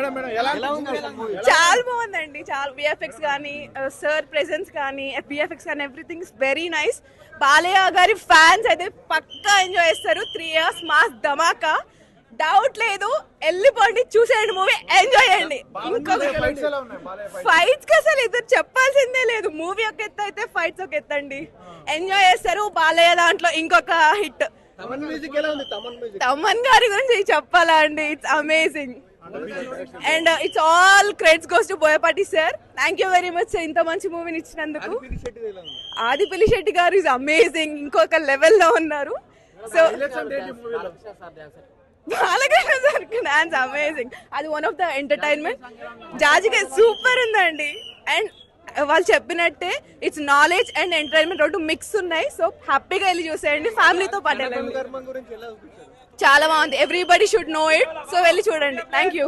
Madam madam ఎలా ఉంది? చాలా బాగుందండి. చాలా విఎఫ్ఎక్స్ కానీ సార్ ప్రెసెన్స్ కానీ విఎఫ్ఎక్స్ కానీ everything is very nice Balayya గారి ఫ్యాన్స్ అయితే పక్కా ఎంజాయ్ చేస్తారు. త్రీ ఇయర్స్ మాస్ ధమాకా. డౌట్ లేదు. వెళ్ళిపోండి చూసేయండి మూవీ ఎంజాయ్ చేయండి. ఇంకొక ఫైట్స్కి అసలు ఇద్దరు చెప్పాల్సిందే లేదు. మూవీ ఒక ఎత్తు అయితే ఫైట్స్ ఒక ఎత్తండి ఎంజాయ్ చేస్తారు. బాలయ్య దాంట్లో ఇంకొక హిట్ తమన్ గారి గురించి చెప్పాలా అండి? It's amazing and it's all credits goes to Boyapati sir thank you very much ఇంత మంచి మూవీని ఇచ్చినందుకు. ఆదిపిల్లి శెట్టి గారు ఇస్ అమేజింగ్ ఇంకొక లెవెల్లో ఉన్నారు. So Balakrishna sir dance amazing అది వన్ ఆఫ్ ద ఎంటర్టైన్మెంట్ జాజిగా సూపర్ ఉందండి. అండ్ వాళ్ళు చెప్పినట్టే ఇట్స్ నాలెడ్జ్ అండ్ ఎంటర్టైన్మెంట్ రెండు మిక్స్ ఉన్నాయి. సో హ్యాపీగా వెళ్ళి చూసేయండి. ఫ్యామిలీతో పాటు వెళ్ళండి. చాలా బాగుంది. Everybody should know it so వెళ్ళి చూడండి. Thank you